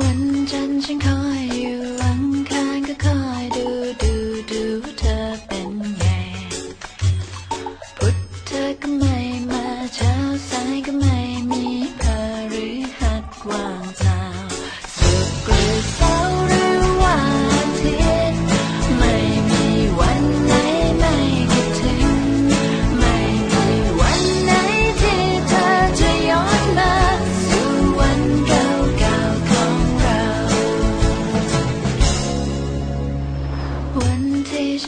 วันจันทร์ฉันคอยอยู่